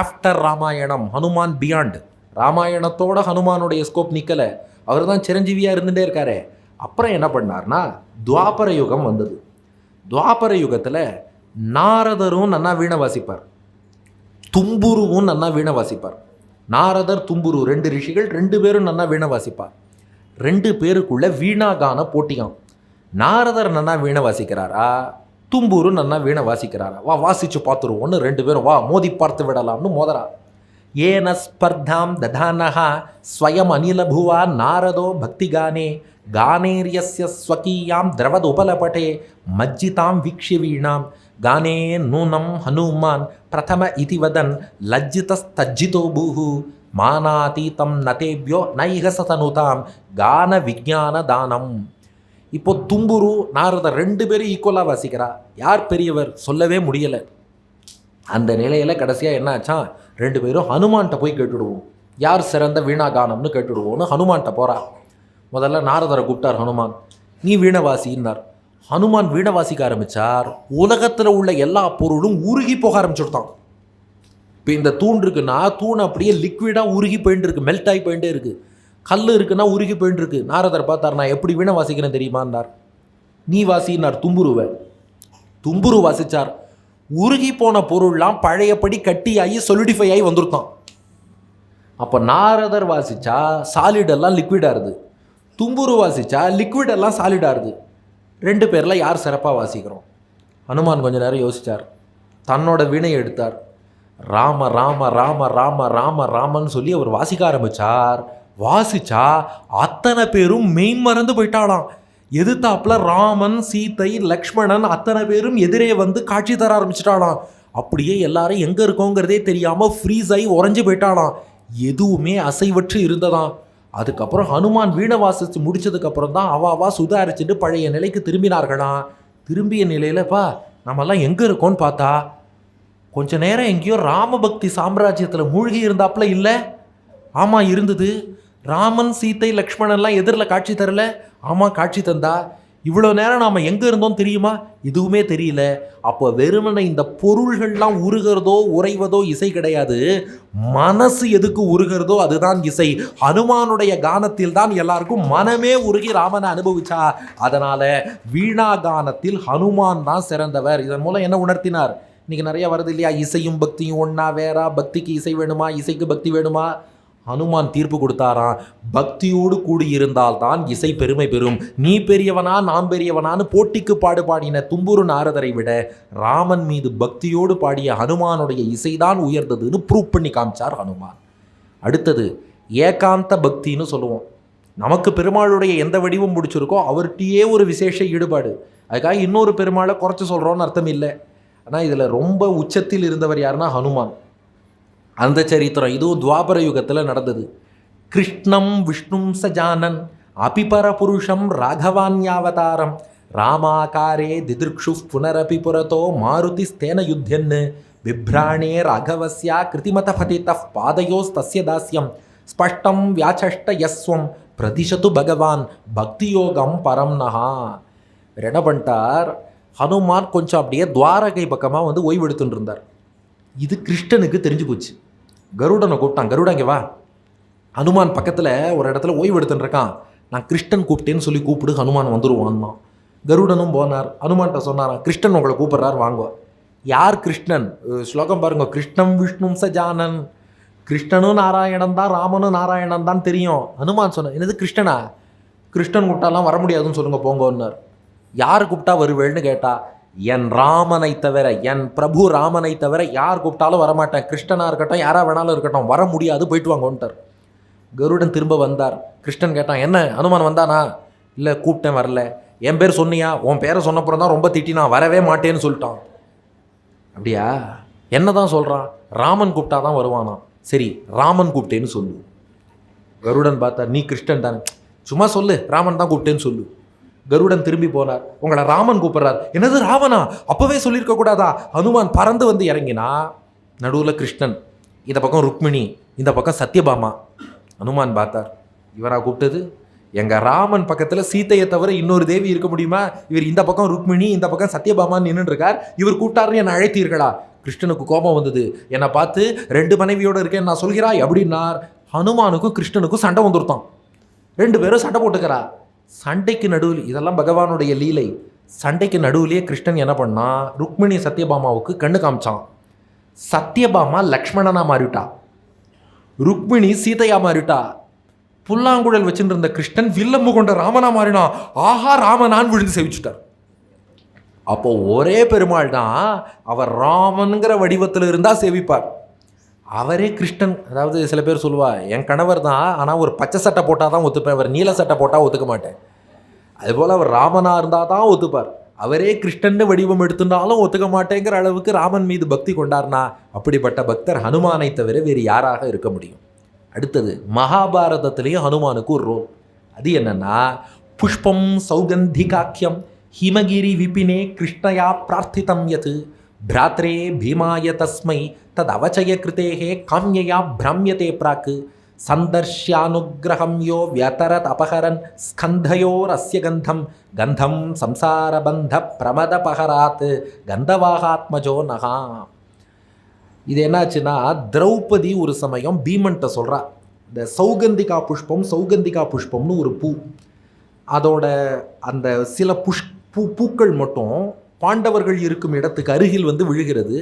After Ramayanam Hanuman beyond ராமாயணத்தோட ஹனுமானுடைய scope நிற்கலை அவர் தான் சிரஞ்சீவியாக இருந்துகிட்டே இருக்காரு. அப்புறம் என்ன பண்ணார்னா துவாபர யுகம் வந்தது. துவாபர யுகத்தில் நாரதரும் நன்னா வீணை வாசிப்பார். தும்புருவும் நன்னா வீணை வாசிப்பார். நாரதர் தும்புரு ரெண்டு ரிஷிகள் ரெண்டு பேரும் நன்னா வீணை வாசிப்பார். ரெண்டு பேருக்குள்ள வீணாகான போட்டியாம் நாரதர் நன்னா வீணை வாசிக்கிறாரா? தும்புரு நன்னா வீணை வாசிக்கிறாரா வா வாசிச்சு பார்த்துருவோன்னு ரெண்டு பேரும் வா மோதி பார்த்து விடலாம்னு மோதரா ஏன ஸ்பர்தாம் ததானஹா ஸ்வயம் அனிலபுவா நாரதோ பக்திகானே கானேரியஸ்ய ஸ்வகீயாம் திரவதுபலபட்டே மஜ்ஜிதாம் வீக்ஷ்ய வீணாம் கானே நூனம் ஹனுமான் பிரதம இதி வதன் லஜ்ஜிதஸ்தஜ்ஜிதோ பூஹு மானாதீதம் நதேபியோ நைகசதனுதாம் கான விஜான தானம் இப்போ தும்புரு நாரத ரெண்டு பேரும் ஈக்குவலாக வாசிக்கிறா. யார் பெரியவர்? சொல்லவே முடியலை. அந்த நிலையில் கடைசியாக என்ன ஆச்சான் ரெண்டு பேரும் ஹனுமான்கிட்ட போய் கேட்டுடுவோம். யார் சிறந்த வீணாகானம்னு கேட்டுடுவோம்னு ஹனுமான்கிட்ட போகிறா முதல்ல நாரதரை கூப்பிட்டார் ஹனுமான். நீ வீணவாசின்னார். ஹனுமான் வீணவாசிக்க ஆரம்பித்தார் உலகத்தில் உள்ள எல்லா பொருளும் உருகி போக ஆரம்பிச்சுட்டான் இப்போ இந்த தூண் இருக்குன்னா தூண் அப்படியே லிக்விடாக உருகி போயிட்டு இருக்கு மெல்ட் ஆகி போயிட்டே இருக்குது கல் இருக்குன்னா உருகி போயிட்டு இருக்கு நாரதர் பார்த்தார் நான் எப்படி வீணை வாசிக்கிறேன் தெரியுமான்னார் நீ வாசினார் தும்புருவை. தும்புரு வாசிச்சார். உருகி போன பொருள்லாம் பழையபடி கட்டியாகி சொலிடிஃபை ஆகி வந்துருத்தான். அப்போ நாரதர் வாசிச்சா சாலிடெல்லாம் லிக்விடாகுது லிக்விடாக தும்புரு வாசிச்சா லிக்விடெல்லாம் சாலிடாகுது சாலிடாக ரெண்டு பேரில் யார் சிறப்பாக வாசிக்கிறோம்? ஹனுமான் கொஞ்ச நேரம் யோசிச்சார். தன்னோட வினை எடுத்தார். ராம ராம ராம ராம ராம ராமன்னு சொல்லி அவர் வாசிக்க ஆரம்பிச்சார். வாசிச்சா அத்தனை பேரும் மெய் மறந்து போயிட்டாலாம் எதிர்த்தாப்புல ராமன் சீதை லக்ஷ்மணன் அத்தனை பேரும் எதிரே வந்து காட்சி தர ஆரம்பிச்சிட்டாலாம் அப்படியே எல்லாரும் எங்கே இருக்கோங்கிறதே தெரியாமல் ஃப்ரீஸ் ஆகி உறைஞ்சு போயிட்டாலாம் எதுவுமே அசைவற்று இருந்ததாம். அதுக்கப்புறம் ஹனுமான் வீணை வாசித்து முடிச்சதுக்கப்புறம் தான் அவாவா சுதாரிச்சுட்டு பழைய நிலைக்கு திரும்பினார்களாம் திரும்பிய நிலையிலப்பா நம்மெல்லாம் எங்கே இருக்கோம்னு பார்த்தா கொஞ்ச நேரம் எங்கேயோ ராமபக்தி சாம்ராஜ்யத்தில் மூழ்கி இருந்தாப்புல இல்லை? ஆமாம் இருந்தது. ராமன் சீத்தை லக்ஷ்மணன்லாம் எதிரில் காட்சி தரல. ஆமாம் காட்சி தந்தா. இவ்வளோ நேரம் நாம் எங்கே இருந்தோம் தெரியுமா? எதுவுமே தெரியல. அப்போ வெறுமனை இந்த பொருள்கள்லாம் உருகிறதோ உறைவதோ இசை கிடையாது. மனசு எதுக்கு உருகிறதோ அதுதான் இசை. ஹனுமானுடைய கானத்தில் தான் எல்லாருக்கும் மனமே உருகி ராமனை அனுபவிச்சா. அதனால் வீணா கானத்தில் ஹனுமான் தான் சிறந்தவர். இதன் மூலம் என்ன உணர்த்தினார்? இன்னைக்கு நிறைய வருது இல்லையா? இசையும் பக்தியும் ஒன்றா வேறா? பக்திக்கு இசை வேணுமா? இசைக்கு பக்தி வேணுமா? ஹனுமான் தீர்ப்பு கொடுத்தாராம். பக்தியோடு கூடியிருந்தால் தான் இசை பெருமை பெறும். நீ பெரியவனா நான் பெரியவனான்னு போட்டிக்கு பாடுபாடின தும்புரு நாரதரை விட ராமன் மீது பக்தியோடு பாடிய ஹனுமானுடைய இசைதான் உயர்ந்ததுன்னு ப்ரூவ் பண்ணி காமிச்சார் ஹனுமான். அடுத்தது ஏகாந்த பக்தின்னு சொல்லுவோம். நமக்கு பெருமாளுடைய எந்த வடிவம் பிடிச்சிருக்கோ அவர்கிட்டயே ஒரு விசேஷ ஈடுபாடு. அதுக்காக இன்னொரு பெருமாளை குறைச்சி சொல்கிறோன்னு அர்த்தம் இல்லை. ஆனால் இதில் ரொம்ப உச்சத்தில் இருந்தவர் யாருன்னா ஹனுமான். அந்த சரித்திரம் இதுவும் துவாபர யுகத்தில் நடந்தது. கிருஷ்ணம் விஷ்ணும் சஜானன் அபிபர புருஷம் ராகவான்யாவதாரம் ராமாகாரே திதிர்க்ஷு புனரபி புரதோ மாருதி ஸ்தேன யுத்தியன் பிப்ராணே ராகவஸ்யா கிருதிமத பதித பாதயோஸ்தஸ்ய தாஸ்யம் ஸ்பஷ்டம் வியாச்சஷ்ட யஸ்வம் பிரதிஷத்து பகவான் பக்தியோகம் பரம் நகா. இவர் என்ன பண்ணிட்டார்? ஹனுமான் கொஞ்சம் அப்படியே துவாரகை பக்கமாக வந்து ஓய்வெடுத்துட்டு இருந்தார். இது கிருஷ்ணனுக்கு தெரிஞ்சு போச்சு. கருடனை கூப்பிட்டான். கருடன் இங்கே வா. ஹனுமான் பக்கத்தில் ஒரு இடத்துல ஓய்வு எடுத்துட்டுருக்கான் நான் கிருஷ்ணன் கூப்பிட்டேன்னு சொல்லி கூப்பிடு ஹனுமான் வந்துருவான்னா கருடனும் போனார். ஹனுமான்கிட்ட சொன்னாரான் கிருஷ்ணன் உங்களை கூப்பிட்றாரு வாங்க. யார் கிருஷ்ணன்? ஸ்லோகம் பாருங்க. கிருஷ்ணம் விஷ்ணும் சஜானன். ஜானன் கிருஷ்ணனும் நாராயணன் தான் ராமனும் நாராயணன் தான் தெரியும். ஹனுமான் சொன்ன என்னது கிருஷ்ணனா? கிருஷ்ணன் கூப்பிட்டாலாம் வர முடியாதுன்னு சொல்லுங்க போங்கன்னார். யார் கூப்பிட்டா வருவேள்னு கேட்டா? என் ராமனை தவிர என் பிரபு ராமனை தவிர யார் கூப்பிட்டாலும் வரமாட்டேன். கிருஷ்ணனாக இருக்கட்டும் யாராக வேணாலும் இருக்கட்டும் வர முடியாது போயிட்டு வாங்கன்ட்டார் கருடன் திரும்ப வந்தார். கிருஷ்ணன் கேட்டான் என்ன அனுமான் வந்தானா? இல்லை கூப்பிட்டேன் வரல. என் பேர் சொன்னியா? உன் பேரை சொன்னப்புறம் தான் ரொம்ப திட்டினா வரவே மாட்டேன்னு சொல்லிட்டான். அப்படியா? என்ன தான் சொல்கிறான் ராமன் கூப்பிட்டா தான் வருவானா? சரி ராமன் கூப்பிட்டேன்னு சொல்லு. கருடன் பார்த்தா நீ கிருஷ்ணன் தானே. சும்மா சொல்லு ராமன் தான் கூப்பிட்டேன்னு சொல்லு. கருடன் திரும்பி போனார். உங்களை ராமன் கூப்பிட்றார். என்னது ராவணா? அப்போவே சொல்லியிருக்க கூடாதா? ஹனுமான் பறந்து வந்து இறங்கினா? நடுவில் கிருஷ்ணன். இந்த பக்கம் ருக்மிணி. இந்த பக்கம் சத்யபாமா. ஹனுமான் பார்த்தார். இவரா கூப்பிட்டது? எங்கள் ராமன் பக்கத்தில் சீதையை தவிர இன்னொரு தேவி இருக்க முடியுமா? இவர் இந்த பக்கம் ருக்மிணி இந்த பக்கம் சத்யபாமான்னு நின்றுருக்கார் இவர் கூப்பிட்டாருன்னு என்னை அழைத்தீர்களா? கிருஷ்ணனுக்கு கோபம் வந்தது. என்னை பார்த்து ரெண்டு மனைவியோடு இருக்கேன் நான் சொல்கிறாய்? அப்படின்னார். ஹனுமானுக்கும் கிருஷ்ணனுக்கும் சண்டை வந்துருத்தான் ரெண்டு பேரும் சண்டை போட்டுக்கிறா? சண்டைக்கு நடுவில் இதெல்லாம் பகவானுடைய லீலை. சண்டைக்கு நடுவுலேயே கிருஷ்ணன் என்ன பண்ணா ருக்மிணி சத்யபாமாவுக்கு கண்ணு காமிச்சான். சத்யபாமா லக்ஷ்மணனா மாறிட்டா ருக்மிணி சீதையா மாறிட்டா புல்லாங்குழல் வச்சுட்டு இருந்த கிருஷ்ணன் வில்லம்பு கொண்ட ராமனா மாறினா ஆஹா ராமனான் விழுந்து சேவிச்சுட்டார். அப்போ ஒரே பெருமாள் தான் அவர் ராமனுங்கிற வடிவத்தில் இருந்தால் சேவிப்பார். அவரே கிருஷ்ணன். அதாவது சில பேர் சொல்லுவா என் கணவர் தான் ஆனால் ஒரு பச்சை சட்டை போட்டால் தான் ஒத்துப்பேன் அவர் நீல சட்டை போட்டால் ஒத்துக்க மாட்டேன். அதுபோல் அவர் ராமனாக இருந்தால் தான் ஒத்துப்பார். அவரே கிருஷ்ணன் வடிவம் எடுத்துனாலும் ஒத்துக்க மாட்டேங்கிற அளவுக்கு ராமன் மீது பக்தி கொண்டார்னா அப்படிப்பட்ட பக்தர் ஹனுமானை தவிர வேறு யாராக இருக்க முடியும்? அடுத்தது மகாபாரதத்திலேயும் ஹனுமானுக்கு ஒரு ரோல் அது என்னென்னா புஷ்பம் சௌகந்திகாக்கியம் ஹிமகிரி விபினே கிருஷ்ணயா பிரார்த்திதம் யத் பிராத்ரே பீமாய தஸ்மை தத் அவச்சய கிருதேகே காமியயா பிராமியதே பிராக்கு சந்தர்ஷ்யானுகிரகம் யோ வியதரத் அபகரன் ஸ்கந்தயோரஸ்ய கந்தம் கந்தம் சம்சாரபந்த பிரமதபகராத் கந்தவாகாத்மஜோ நகா இது என்னாச்சுன்னா திரௌபதி ஒரு சமயம் பீமன்ட்ட சொல்கிறா இந்த சௌகந்திகா புஷ்பம் சௌகந்திகா புஷ்பம்னு ஒரு பூ. அதோட அந்த சில புஷ் பூ பூக்கள் மட்டும் பாண்டவர்கள் இருக்கும் இடத்துக்கு அருகில் வந்து விழுகிறது.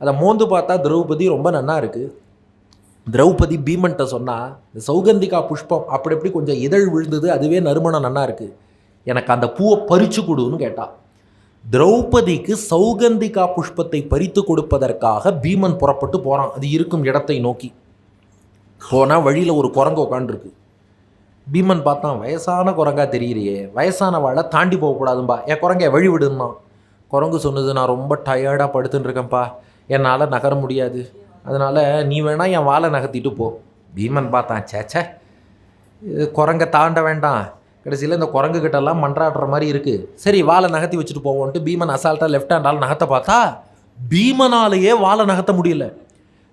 அதை மோந்து பார்த்தா திரௌபதி ரொம்ப நன்னா இருக்குது திரௌபதி பீமன்ட்ட சொன்னால் இந்த சௌகந்திகா புஷ்பம் அப்படி எப்படி கொஞ்சம் இதழ் விழுந்தது அதுவே நறுமணம் நன்னா இருக்குது எனக்கு அந்த பூவை பறித்து கொடுன்னு கேட்டால் திரௌபதிக்கு சௌகந்திகா புஷ்பத்தை பறித்து கொடுப்பதற்காக பீமன் புறப்பட்டு போகிறான் அது இருக்கும் இடத்தை நோக்கி. போனால் வழியில் ஒரு குரங்கு உட்காண்டிருக்கு பீமன் பார்த்தான் வயசான குரங்கா தெரியலையே வயசான வாழை தாண்டி போகக்கூடாதும்பா. என் குரங்க வழி விடுந்தான் குரங்கு சொன்னது நான் ரொம்ப டயர்டாக படுத்துன்னு இருக்கேன்ப்பா. என்னால் நகர முடியாது. அதனால் நீ வேணால் என் வாழை நகர்த்திட்டு போ. பீமன் பார்த்தான் சேச்சே இது குரங்க தாண்ட வேண்டாம். கடைசியில் இந்த குரங்கு கிட்டெல்லாம் மன்றாடுற மாதிரி இருக்குது சரி வாழை நகர்த்தி வச்சுட்டு போவோன்ட்டு பீமன் அசால்ட்டாக லெஃப்ட் ஹேண்டால் நகர்த்த பார்த்தா பீமனாலேயே வாழை நகர்த்த முடியல.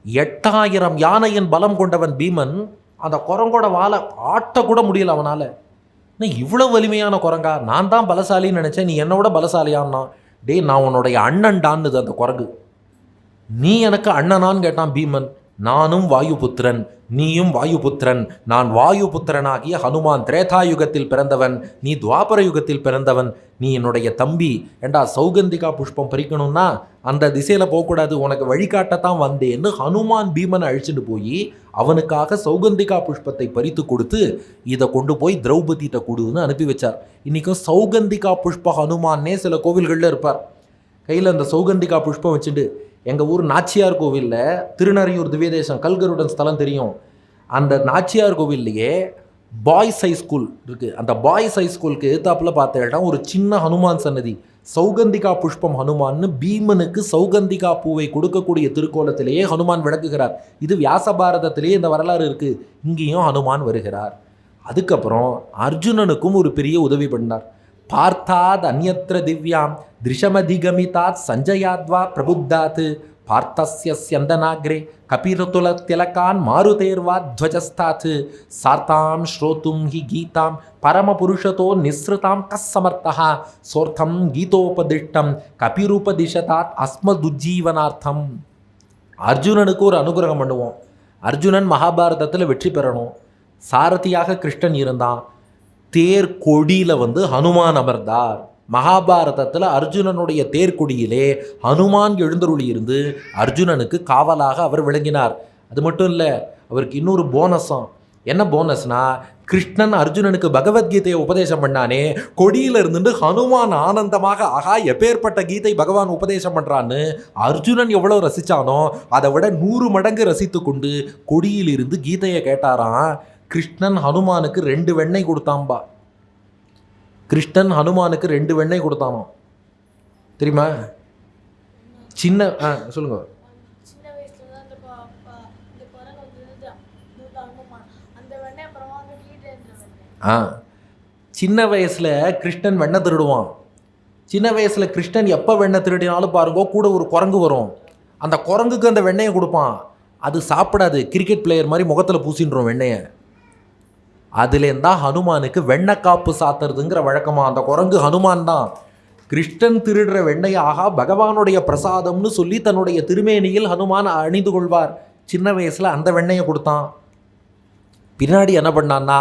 எட்டாயிரம் யானையின் பலம் கொண்டவன் பீமன் அந்த குரங்கோட வாழை ஆட்டக்கூட முடியல அவனால். என்ன இவ்வளோ வலிமையான குரங்கா? நான் தான் பலசாலின்னு நினச்சேன் நீ என்னோட பலசாலியான்னா டேய் நான் உன்னுடைய அண்ணன்டான்னுது அந்த குரங்கு. நீ எனக்கு அண்ணனான்னு கேட்டான் பீமன். நானும் வாயுபுத்திரன் நீயும் வாயுபுத்திரன். நான் வாயுபுத்திரனாகிய ஹனுமான் திரேதாயுகத்தில் பிறந்தவன் நீ துவாபர யுகத்தில் பிறந்தவன். நீ என்னுடைய தம்பி. ஏண்டா சௌகந்திகா புஷ்பம் பறிக்கணும்னா அந்த திசையில் போகக்கூடாது. உனக்கு வழிகாட்டத்தான் வந்தேன்னு ஹனுமான் பீமனை அழிச்சிட்டு போய் அவனுக்காக சௌகந்திகா புஷ்பத்தை பறித்து கொடுத்து இதை கொண்டு போய் திரௌபதிகிட்ட கொடுன்னு அனுப்பி வச்சார். இன்றைக்கும் சௌகந்திகா புஷ்ப ஹனுமான்னே சில கோவில்களில் இருப்பார். கையில் அந்த சௌகந்திகா புஷ்பம் வச்சுட்டு எங்கள் ஊர் நாச்சியார் கோவிலில் திருநறையூர் திவ்யதேசம் கல்கருடன் ஸ்தலம் தெரியும். அந்த நாச்சியார் கோவில்லையே பாய்ஸ் ஹை ஸ்கூல் இருக்குது அந்த பாய்ஸ் ஹை ஸ்கூலுக்கு எதிர்த்தாப்புல பார்த்தேன்னா ஒரு சின்ன ஹனுமான் சன்னதி. சௌகந்திகா புஷ்பம் ஹனுமான்னு பீமனுக்கு சௌகந்திகா பூவை கொடுக்கக்கூடிய திருக்கோலத்திலேயே ஹனுமான் விளக்குகிறார். இது வியாச பாரதத்திலேயே இந்த வரலாறு இருக்குது இங்கேயும் ஹனுமான் வருகிறார். அதுக்கப்புறம் அர்ஜுனனுக்கும் ஒரு பெரிய உதவி பண்ணார். பார்த்தாத் அந்யத்ர திவ்யாம் திருஷமதிகமிதாத் சஞ்சயாத்வா பிரபுத்தாத். பார்த்தஸ்ய ஸ்யந்தனாக்ரே கபிரதுல திலகான் மாருதேர்வா துவஜஸ்தாத். சார்த்தாம் ஸ்ரோத்தும் ஹி கீதாம் பரமபுருஷதோ நிஸ்ருதாம் கஸ்ஸமர்த்தா சோர்த்தம் கீதோபதிஷ்டம் கபிருபதிஷதாத் அஸ்மதுஜீவனார்த்தம். அர்ஜுனனுக்கு ஒரு அனுகிரகம் பண்ணுவோம். அர்ஜுனன் மகாபாரதத்தில் வெற்றி பெறணும். சாரதியாக கிருஷ்ணன் இருந்தான். தேர் கொடியில் வந்து ஹனுமான் அமர்ந்தார். மகாபாரதத்தில் அர்ஜுனனுடைய தேர்கொடியிலே ஹனுமான் எழுந்தருளி இருந்து அர்ஜுனனுக்கு காவலாக அவர் விளங்கினார். அது மட்டும் இல்லை அவருக்கு இன்னொரு போனஸும் என்ன போனஸ்னா கிருஷ்ணன் அர்ஜுனனுக்கு பகவத்கீதையை உபதேசம் பண்ணானே கொடியில் இருந்துட்டு ஹனுமான் ஆனந்தமாக ஆகா எப்பேற்பட்ட கீதை பகவான் உபதேசம் பண்ணுறான்னு அர்ஜுனன் எவ்வளோ ரசித்தானோ அதை விட நூறு மடங்கு ரசித்து கொண்டு கொடியில் இருந்து கீதையை கேட்டாராம். கிருஷ்ணன் ஹனுமானுக்கு ரெண்டு வெண்ணெய் கொடுத்தாம்பா. கிருஷ்ணன் ஹனுமானுக்கு ரெண்டு வெண்ணெய் கொடுத்தானோ தெரியுமா? சின்ன ஆ சொல்லுங்க. ஆ. சின்ன வயசில் கிருஷ்ணன் வெண்ணெய் திருடுவான். சின்ன வயசில் கிருஷ்ணன் எப்போ வெண்ணெய் திருடினாலும் பாருங்க கூட ஒரு குரங்கு வரும். அந்த குரங்குக்கு அந்த வெண்ணெயை கொடுப்பான். அது சாப்பிடாது. கிரிக்கெட் பிளேயர் மாதிரி முகத்தில் பூசின்றோம் வெண்ணெயை. அதுலேருந்தா ஹனுமானுக்கு வெண்ணக்காப்பு சாத்துறதுங்கிற வழக்கமாக அந்த குரங்கு ஹனுமான் தான் கிருஷ்ணன் திருடுற வெண்ணையாக பகவானுடைய பிரசாதம்னு சொல்லி தன்னுடைய திருமேனியில் ஹனுமான் அணிந்து கொள்வார். சின்ன வயசில் அந்த வெண்ணையை கொடுத்தான். பின்னாடி என்ன பண்ணான்னா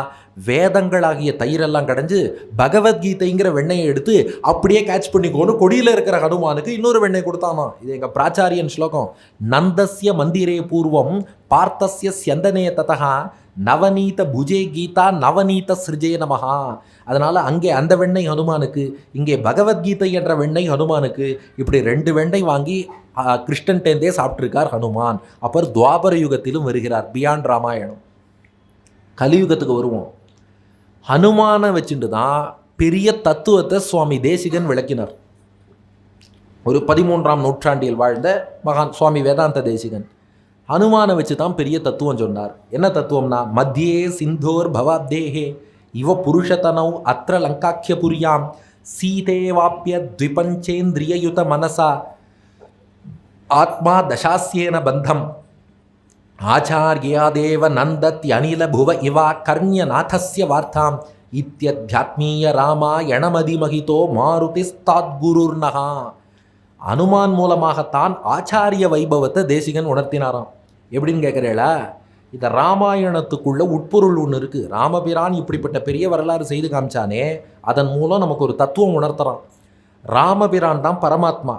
வேதங்களாகிய தயிரெல்லாம் கடைஞ்சு பகவத்கீதைங்கிற வெண்ணெயை எடுத்து அப்படியே கேட்ச் பண்ணிக்கோன்னு கொடியில் இருக்கிற ஹனுமானுக்கு இன்னொரு வெண்ணெய் கொடுத்தானா இது எங்கள் பிராச்சாரியன் ஸ்லோகம். நந்தஸ்ய மந்திரே பூர்வம் பார்த்தஸ்ய சந்தனே ததகா நவநீத புஜே கீதா நவநீத சிருஜே நமஹா. அதனால் அங்கே அந்த வெண்ணை ஹனுமானுக்கு இங்கே பகவத்கீதை என்ற வெண்ணை ஹனுமானுக்கு இப்படி ரெண்டு வெண்ணை வாங்கி கிருஷ்ணன் டேந்தே சாப்பிட்ருக்கார் ஹனுமான். அப்புறம் துவாபர யுகத்திலும் வருகிறார் பியாண்ட் ராமாயணம். கலியுகத்துக்கு வருவோம். ஹனுமானை வச்சுட்டு தான் பெரிய தத்துவத்தை சுவாமி தேசிகன் விளக்கினார். ஒரு பதிமூன்றாம் நூற்றாண்டில் வாழ்ந்த மகான் சுவாமி வேதாந்த தேசிகன். ஹனுமானை வச்சு தான் பெரிய தத்துவம் சொன்னார். என்ன தத்துவம்னா மத்தியே சிந்தோர் பவாப்தேகே இவ புருஷதனௌ அத்த லங்காக்கிய புரியாம் சீதேவாப்பிய த்விபஞ்சேந்திரியயுத மனசா ஆத்மா தசாசியேன பந்தம் ஆச்சாரியாதேவ நந்தத்யனில புவ இவா கர்ணியநாதஸ்ய வார்த்தாம் இத்தியத்யாத்மீய ராமாயணமதிமகிதோ மாருதிஸ்தாத்குருர்னகா. அனுமான் மூலமாகத்தான் ஆச்சாரிய வைபவத்தை தேசிகன் உணர்த்தினாராம். எப்படின்னு கேட்குறீங்களா இந்த ராமாயணத்துக்குள்ள உட்பொருள் ஒன்று இருக்குது ராமபிரான் இப்படிப்பட்ட பெரிய வரலாறு செய்து காமிச்சானே அதன் மூலம் நமக்கு ஒரு தத்துவம் உணர்த்துறான். ராமபிரான் தான் பரமாத்மா.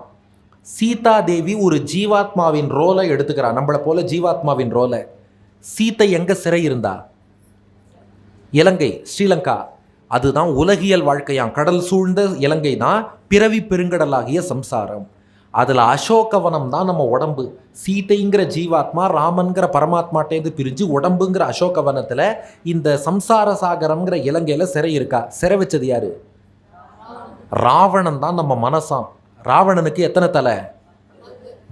சீதா தேவி ஒரு ஜீவாத்மாவின் ரோலை எடுத்துக்கிறா. நம்மளை போல ஜீவாத்மாவின் ரோலை சீத்தை எங்கே சிறை இருந்தா? இலங்கை ஸ்ரீலங்கா. அதுதான் உலகியல் வாழ்க்கையாம். கடல் சூழ்ந்த இலங்கை தான் பிறவி பெருங்கடலாகிய சம்சாரம். அதில் அசோகவனம் தான் நம்ம உடம்பு. சீதைங்கிற ஜீவாத்மா ராமன்கிற பரமாத்மாட்டேந்து பிரிஞ்சு உடம்புங்கிற அசோகவனத்தில் இந்த சம்சார சாகரம்ங்கிற இலங்கையில் சிறை இருக்கா. சிறை வச்சது யாரு? ராவணன் தான் நம்ம மனசாம். ராவணனுக்கு எத்தனை தலை?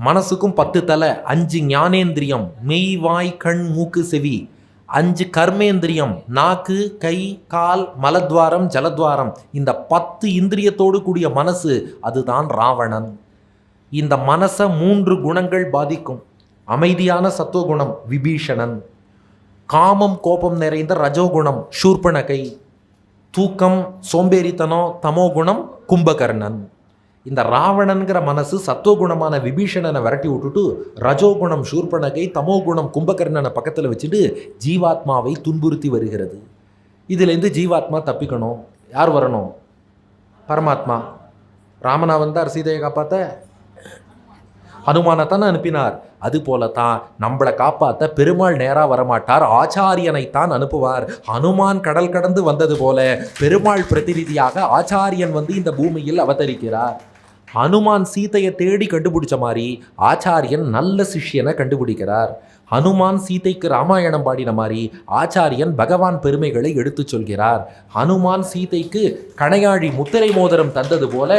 மனசுக்கும் பத்து தலை. அஞ்சு ஞானேந்திரியம் மெய் வாய் கண் மூக்கு செவி. அஞ்சு கர்மேந்திரியம் நாக்கு கை கால் மலத்வாரம் ஜலத்வாரம். இந்த பத்து இந்திரியத்தோடு கூடிய மனசு அதுதான் ராவணன். இந்த மனசை மூன்று குணங்கள் பாதிக்கும். அமைதியான சத்துவகுணம் விபீஷணன். காமம் கோபம் நிறைந்த ரஜோகுணம் சூர்பனகை. தூக்கம் சோம்பேறித்தனம் தமோகுணம் கும்பகர்ணன். இந்த ராவணன்கிற மனசு சத்துவகுணமான விபீஷணனை விரட்டி விட்டுட்டு ரஜோகுணம் சூர்பனகை தமோகுணம் கும்பகர்ணனை பக்கத்தில் வச்சுட்டு ஜீவாத்மாவை துன்புறுத்தி வருகிறது. இதுலேருந்து ஜீவாத்மா தப்பிக்கணும். யார் வரணும்? பரமாத்மா. ராமனா வந்தார் சீதையை காப்பாற்ற ஹனுமானைத்தான் அனுப்பினார். அதுபோலத்தான் நம்மளை காப்பாற்ற பெருமாள் நேராக வரமாட்டார். ஆச்சாரியனைத்தான் அனுப்புவார். ஹனுமான் கடல் கடந்து வந்தது போல பெருமாள் பிரதிநிதியாக ஆச்சாரியன் வந்து இந்த பூமியில் அவதரிக்கிறார். ஹனுமான் சீதையை தேடி கண்டுபிடிச்ச மாதிரி ஆச்சாரியன் நல்ல சிஷ்யனை கண்டுபிடிக்கிறார். ஹனுமான் சீதைக்கு ராமாயணம் பாடின மாதிரி ஆச்சாரியன் பகவான் பெருமைகளை எடுத்துச் சொல்கிறார். ஹனுமான் சீதைக்கு கணையாழி முத்திரை மோதிரம் தந்தது போல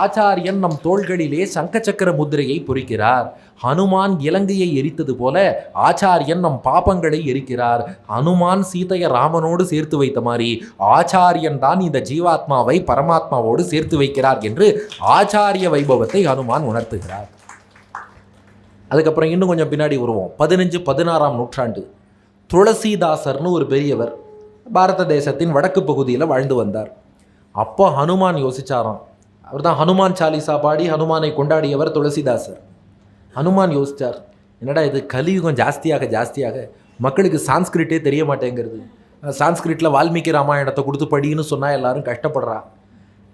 ஆச்சாரியன் நம் தோள்களிலே சங்கச்சக்கர முத்திரையை பொறிக்கிறார். ஹனுமான் இலங்கையை எரித்தது போல ஆச்சாரியன் நம் பாபங்களை எரிக்கிறார். ஹனுமான் சீதையை ராமனோடு சேர்த்து வைத்த மாதிரி ஆச்சாரியன் தான் இந்த ஜீவாத்மாவை பரமாத்மாவோடு சேர்த்து வைக்கிறார் என்று ஆச்சாரிய வைபவத்தை ஹனுமான் உணர்த்துகிறார். அதுக்கப்புறம் இன்னும் கொஞ்சம் பின்னாடி வருவோம். பதினஞ்சு பதினாறாம் நூற்றாண்டு. துளசிதாசர்னு ஒரு பெரியவர் பாரத தேசத்தின் வடக்கு பகுதியில் வாழ்ந்து வந்தார். அப்போ ஹனுமான் யோசிச்சாராம். அவர் தான் ஹனுமான் சாலிசா பாடி ஹனுமானை கொண்டாடியவர் துளசிதாசர். ஹனுமான் யோசிச்சார் என்னடா இது கலியுகம் ஜாஸ்தியாக ஜாஸ்தியாக. மக்களுக்கு சான்ஸ்கிரிட்டே தெரிய மாட்டேங்கிறது. சான்ஸ்கிரிட்டில் வால்மீகி ராமாயணத்தை கொடுத்து படின்னு சொன்னால் எல்லாரும் கஷ்டப்படுறா.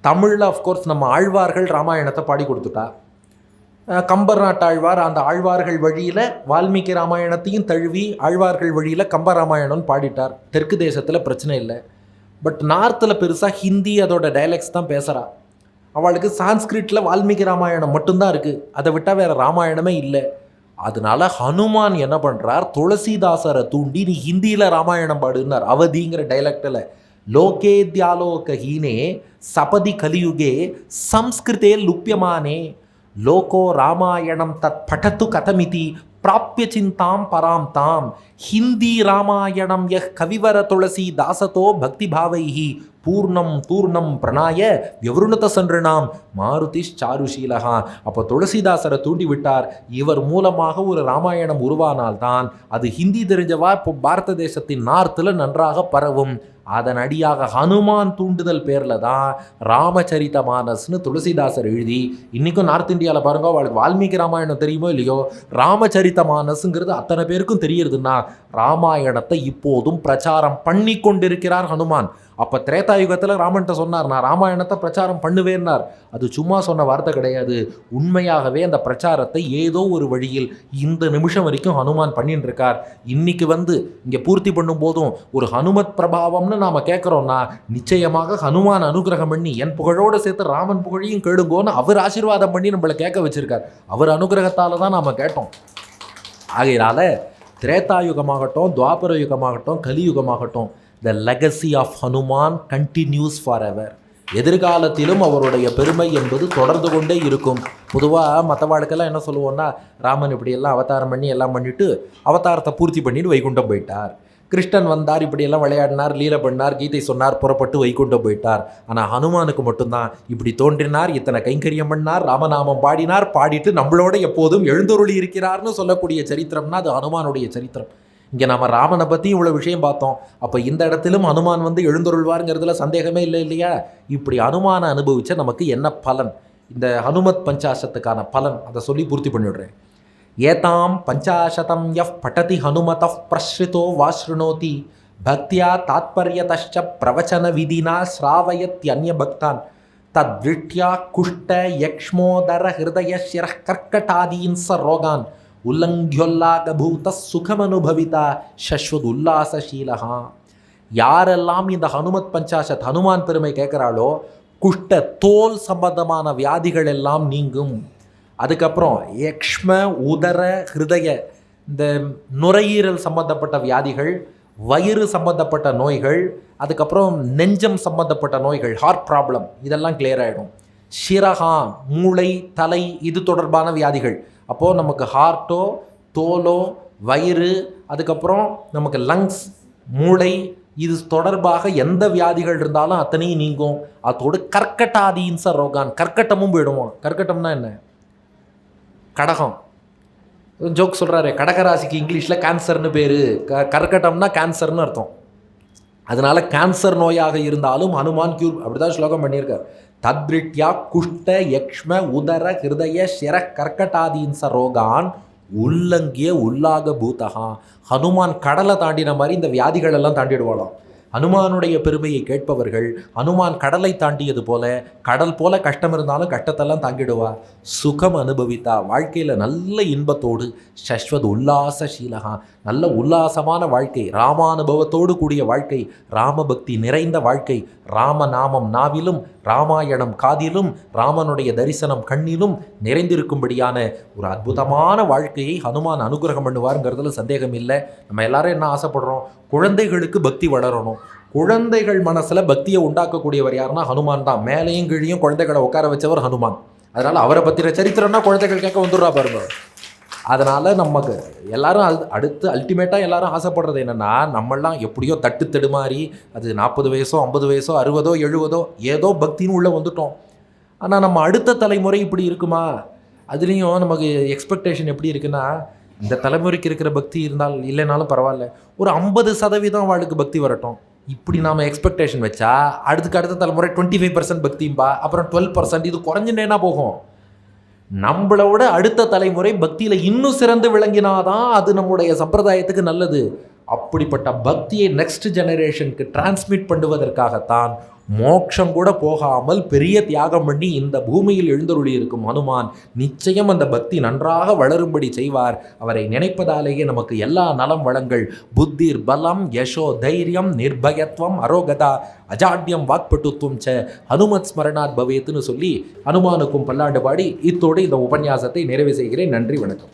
தமிழில் அஃப்கோர்ஸ் நம்ம ஆழ்வார்கள் ராமாயணத்தை பாடி கொடுத்துட்டா. கம்பர் நாட்டாழ்வார் அந்த ஆழ்வார்கள் வழியில் வால்மீகி ராமாயணத்தையும் தழுவி ஆழ்வார்கள் வழியில் கம்ப ராமாயணம்னு பாடிட்டார். தெற்கு தேசத்தில் பிரச்சனை இல்லை. பட் நார்த்தில் பெருசாக ஹிந்தி அதோட டைலக்ட்ஸ் தான் பேசுகிறா அவளுக்கு சான்ஸ்கிரிட்டில் வால்மீகி ராமாயணம் மட்டும்தான் இருக்குது அதை விட்டால் வேறு ராமாயணமே இல்லை. அதனால ஹனுமான் என்ன பண்ணுறார் துளசிதாசரை தூண்டி நீ ஹிந்தியில் ராமாயணம் பாடுனார் அவதிங்கிற டைலக்டில் லோகேத்யாலோக ஹீனே சபதி கலியுகே சம்ஸ்கிருதே லுப்பியமானே லோகோ ராமாயணம் தத் படத்து கதமிதி பிராப்பிய சிந்தாம் பராம் தாம். ஹிந்தி ராமாயணம் யஹ் கவிவர துளசி தாசதோ பக்தி பாவைஹி. பூர்ணம் தூர்ணம் பிரணாய விவருணத சன்றுணாம் மாருதிஷ் சாருஷீலகா. அப்போ துளசிதாசரை தூண்டி விட்டார் இவர் மூலமாக ஒரு ராமாயணம் உருவானால்தான் அது ஹிந்தி தெரிஞ்சவா? இப்போ பாரத தேசத்தின் நார்த்தில் நன்றாக பரவும். அதன் அடியாக ஹனுமான் தூண்டுதல் பேரில் தான் ராமச்சரித மானஸ்னு துளசிதாசர் எழுதி இன்றைக்கும் நார்த் இந்தியாவில் பாருங்க அவளுக்கு வால்மீகி ராமாயணம் தெரியுமோ இல்லையோ ராமச்சரித மானஸுங்கிறது அத்தனை பேருக்கும் தெரியறதுன்னா ராமாயணத்தை இப்போதும் பிரச்சாரம் பண்ணி கொண்டிருக்கிறார் ஹனுமான். அப்போ திரேதாயுகத்தில் ராமன்ட்ட சொன்னார் நான் ராமாயணத்தை பிரச்சாரம் பண்ணுவேன்னார். அது சும்மா சொன்ன வார்த்தை கிடையாது. உண்மையாகவே அந்த பிரச்சாரத்தை ஏதோ ஒரு வழியில் இந்த நிமிஷம் வரைக்கும் ஹனுமான் பண்ணிட்டு இருக்கார் இன்னைக்கு வந்து இங்கே பூர்த்தி பண்ணும் போதும் ஒரு ஹனுமத் பிரபாவம்னு நாம் கேட்குறோம்னா நிச்சயமாக ஹனுமான் அனுகிரகம் பண்ணி என் புகழோடு சேர்த்து ராமன் புகழையும் கேளுங்கோன்னு அவர் ஆசீர்வாதம் பண்ணி நம்மளை கேட்க வச்சிருக்கார். அவர் அனுகிரகத்தால் தான் நாம் கேட்டோம். ஆகையினால திரேதாயுகமாகட்டும் துவாபர யுகமாகட்டும் கலியுகமாகட்டும் the legacy of Hanuman continues for ever எதிர்காலத்திலும் அவருடைய பெருமை என்பது தொடர்ந்து கொண்டே இருக்கும். பொதுவாக மற்ற வாழ்க்கெல்லாம் என்ன சொல்லுவோன்னா ராமன் இப்படியெல்லாம் அவதாரம் பண்ணி எல்லாம் பண்ணிவிட்டு அவதாரத்தை பூர்த்தி பண்ணிட்டு வைகுண்டம் போயிட்டார். கிருஷ்ணன் வந்தார் இப்படியெல்லாம் விளையாடினார் லீல பண்ணார் கீதை சொன்னார் புறப்பட்டு வைகுண்டம் போயிட்டார். ஆனால் ஹனுமானுக்கு மட்டும்தான் இப்படி தோன்றினார் இத்தனை கைங்கரியம் பண்ணார் ராமநாமம் பாடினார் பாடிட்டு நம்மளோட எப்போதும் எழுந்தருளி இருக்கிறார்னு சொல்லக்கூடிய சரித்திரம்னா அது ஹனுமானுடைய சரித்திரம். இங்கே நம்ம ராமனை பற்றி இவ்வளோ விஷயம் பார்த்தோம். அப்போ இந்த இடத்திலும் ஹனுமான் வந்து எழுந்தொருள்வாருங்கிறதுல சந்தேகமே இல்லை இல்லையா? இப்படி அனுமானம் அனுபவித்த நமக்கு என்ன பலன்? இந்த ஹனுமத் பஞ்சாசத்துக்கான பலன் அதை சொல்லி பூர்த்தி பண்ணிவிடுறேன். ஏதாம் பஞ்சாசதம் யஃப் பட்டதி ஹனுமத பிரஸ்ருதோ வாஸ்ருணோதி. பக்தியா தாத்பரியதஷ்ட பிரவச்சன விதினா ஸ்ராவயத்யன்ய பக்தான். தத்விட்யா குஷ்ட யக்ஷ்மோதர ஹிருதய சிர ச ரோகான். உல்லங்கியொல்லாகபூத சுகமனுபவிதா சஸ்வத் உல்லாசீலகா யாரெல்லாம் இந்த ஹனுமத் பஞ்சாசத் ஹனுமான் பெருமை கேட்குறாளோ குஷ்ட தோல் சம்பந்தமான வியாதிகள் எல்லாம் நீங்கும். அதுக்கப்புறம் யக்ஷ்ம உதர ஹிருதய இந்த நுரையீரல் சம்பந்தப்பட்ட வியாதிகள் வயிறு சம்பந்தப்பட்ட நோய்கள் அதுக்கப்புறம் நெஞ்சம் சம்பந்தப்பட்ட நோய்கள் ஹார்ட் ப்ராப்ளம் இதெல்லாம் கிளியர் ஆகிடும் சிரகா மூளை தலை இது தொடர்பான வியாதிகள். அப்போது நமக்கு ஹார்ட்டோ தோலோ வயிறு அதுக்கப்புறம் நமக்கு லங்ஸ் மூளை இது தொடர்பாக எந்த வியாதிகள் இருந்தாலும் அத்தனையும் நீங்கும். அதோடு கர்க்கட்டாதீன்ச ரோகான். கர்க்கட்டமும் போயிடுவோம் கர்க்கட்டம்னா என்ன? கடகம். ஜோக் சொல்கிறாரு கடகராசிக்கு இங்கிலீஷில் கேன்சர்னு பேர். க கர்க்கட்டம்னா கேன்சர்னு அர்த்தம். அதனால கேன்சர் நோயாக இருந்தாலும் ஹனுமான் கியூர் அப்படிதான் ஸ்லோகம் பண்ணியிருக்கார். தத்ரிட்யா குஷ்ட யக்ஷ்ம உதர ஹிருதய சிர கர்க்கட்டாதீன்ச ரோகான் உள்ளங்கிய உள்ளாக பூதகா ஹனுமான் கடலை தாண்டின மாதிரி இந்த வியாதிகள் எல்லாம் தாண்டிடுவாளாம். ஹனுமானுடைய பெருமையை கேட்பவர்கள் ஹனுமான் கடலை தாண்டியது போல கடல் போல கஷ்டம் இருந்தாலும் கஷ்டத்தெல்லாம் தாங்கிடுவா. சுகம் அனுபவித்தா வாழ்க்கையில் நல்ல இன்பத்தோடு சஸ்வத் உல்லாசசீலகா நல்ல உல்லாசமான வாழ்க்கை ராமானுபவத்தோடு கூடிய வாழ்க்கை ராமபக்தி நிறைந்த வாழ்க்கை ராமநாமம் நாவிலும் ராமாயணம் காதிலும் ராமனுடைய தரிசனம் கண்ணிலும் நிறைந்திருக்கும்படியான ஒரு அற்புதமான வாழ்க்கையை ஹனுமான் அனுகிரகம் பண்ணுவாருங்கிறதுல சந்தேகம் இல்லை. நம்ம எல்லாரும் என்ன ஆசைப்படுறோம்? குழந்தைகளுக்கு பக்தி வளரணும். குழந்தைகள் மனசில் பக்தியை உண்டாக்கக்கூடியவர் யாருன்னா ஹனுமான் தான். மேலேயும் கீழையும் குழந்தைகளை உட்கார வச்சவர் ஹனுமான். அதனால் அவரை பற்றின சரித்திரம்னா குழந்தைகள் கேட்க வந்துடுறா பாருங்க. அதனால் நமக்கு எல்லாரும் அது அடுத்து அல்டிமேட்டாக எல்லாரும் ஆசைப்படுறது என்னென்னா நம்மளாம் எப்படியோ தட்டு தடுமாறி அது நாற்பது வயசோ ஐம்பது வயசோ அறுபதோ எழுபதோ ஏதோ பக்தின்னு உள்ளே வந்துட்டோம். ஆனால் நம்ம அடுத்த தலைமுறை இப்படி இருக்குமா? அதுலேயும் நமக்கு எக்ஸ்பெக்டேஷன் எப்படி இருக்குன்னா இந்த தலைமுறைக்கு இருக்கிற பக்தி இருந்தால் இல்லைனாலும் பரவாயில்ல. ஒரு ஐம்பது சதவீதம் வாழ்க்கை பக்தி வரட்டும். இப்படி நாம் எக்ஸ்பெக்டேஷன் வச்சா அடுத்துக்கு அடுத்த தலைமுறை டுவெண்ட்டி ஃபைவ் பர்சன்ட் பக்திம்பா அப்புறம் டுவெல் பர்சன்ட் இது குறைஞ்சுட்டேன்னா போகும். நம்மளோட அடுத்த தலைமுறை பக்தியில் இன்னும் சிறந்து விளங்கினாதான் அது நம்முடைய சம்பிரதாயத்துக்கு நல்லது. அப்படிப்பட்ட பக்தியை நெக்ஸ்ட் ஜெனரேஷனுக்கு டிரான்ஸ்மிட் பண்ணுவதற்காகத்தான் மோட்சம் கூட போகாமல் பெரிய தியாகம் பண்ணி இந்த பூமியில் எழுந்தருளி இருக்கும் ஹனுமான் நிச்சயம் அந்த பக்தி நன்றாக வளரும்படி செய்வார். அவரை நினைப்பதாலேயே நமக்கு எல்லா நலம் வளங்கள் புத்திர் பலம் யசோ தைரியம் நிர்பயத்வம் அரோகதா அஜாட்யம் வாக்பட்டுத்துவம் ச. ஹனுமத் ஸ்மரணாத் பவேத்துன்னு சொல்லி ஹனுமானுக்கும் பல்லாண்டு பாடி இத்தோடு இந்த உபன்யாசத்தை நிறைவு செய்கிறேன். நன்றி வணக்கம்.